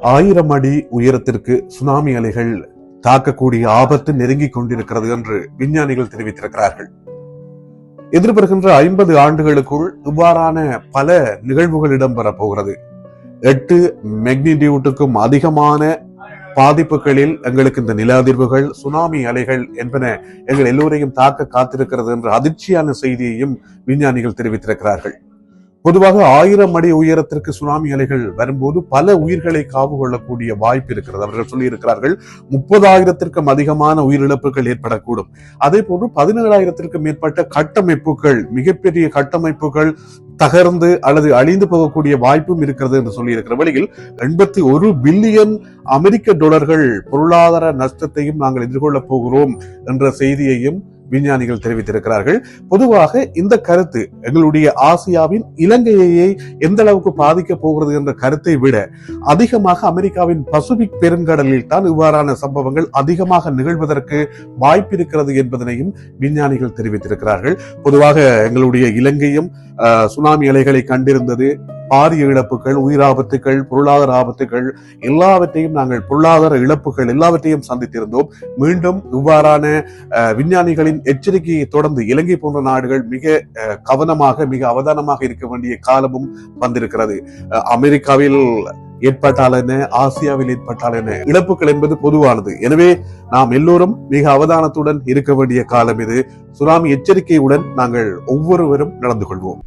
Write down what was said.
ஆயிரம் அடி உயரத்திற்கு சுனாமி அலைகள் தாக்கக்கூடிய ஆபத்து நெருங்கிக் கொண்டிருக்கிறது என்று விஞ்ஞானிகள் தெரிவித்திருக்கிறார்கள். எதிர்வருகின்ற ஐம்பது ஆண்டுகளுக்குள் இவ்வாறான பல நிகழ்வுகள் இடம்பெறப் போகிறது. எட்டு மெக்னிடியூட்டுக்கும் அதிகமான பாதிப்புகளில் எங்களுக்கு இந்த நில அதிர்வுகள் சுனாமி அலைகள் என்பன எங்கள் எல்லோரையும் தாக்க காத்திருக்கிறது என்ற அதிர்ச்சியான செய்தியையும் விஞ்ஞானிகள் தெரிவித்திருக்கிறார்கள். பொதுவாக ஆயிரம் அடி உயரத்திற்கு சுனாமி அலைகள் வரும்போது பல உயிர்களை காவு கொள்ளக்கூடிய வாய்ப்பு இருக்கிறது. அவர்கள் சொல்லியிருக்கிறார்கள் முப்பதாயிரத்திற்கும் அதிகமான உயிரிழப்புகள் ஏற்படக்கூடும். அதே போன்று பதினேழாயிரத்திற்கும் மேற்பட்ட கட்டமைப்புகள் மிகப்பெரிய கட்டமைப்புகள் தகர்ந்து அல்லது அழிந்து போகக்கூடிய வாய்ப்பும் இருக்கிறது என்று சொல்லியிருக்கிற வழியில் எண்பத்தி ஒரு பில்லியன் அமெரிக்க டாலர்கள் பொருளாதார நஷ்டத்தையும் நாங்கள் எதிர்கொள்ளப் போகிறோம் என்ற செய்தியையும் விஞ்ஞானிகள் தெரிவித்திருக்கிறார்கள். பொதுவாக இந்த கருத்து எங்களுடைய ஆசியாவின் இலங்கையை எந்த அளவுக்கு பாதிக்க போகிறது என்ற கருத்தை விட அதிகமாக அமெரிக்காவின் பசுபிக் பெருங்கடலில் தான் இவ்வாறான சம்பவங்கள் அதிகமாக நிகழ்வதற்கு வாய்ப்பிருக்கிறது என்பதனையும் விஞ்ஞானிகள் தெரிவித்திருக்கிறார்கள். பொதுவாக எங்களுடைய இலங்கையும் சுனாமி அலைகளை கண்டிருந்தது. பாரிய இழப்புகள் உயிராபத்துகள் பொருளாதார ஆபத்துகள் எல்லாவற்றையும் நாங்கள் பொருளாதார இழப்புகள் எல்லாவற்றையும் சந்தித்திருந்தோம். மீண்டும் இவ்வாறான விஞ்ஞானிகளின் எச்சரிக்கையை தொடர்ந்து இலங்கை போன்ற நாடுகள் மிக கவனமாக மிக அவதானமாக இருக்க வேண்டிய காலமும் வந்திருக்கிறது. அமெரிக்காவில் ஏற்பட்டால் என்ன? ஆசியாவில் ஏற்பட்டால் என்ன? இழப்புகள் என்பது பொதுவானது. எனவே நாம் எல்லோரும் மிக அவதானத்துடன் இருக்க வேண்டிய காலம் இது. சுனாமி எச்சரிக்கையுடன் நாங்கள் ஒவ்வொருவரும் நடந்து கொள்வோம்.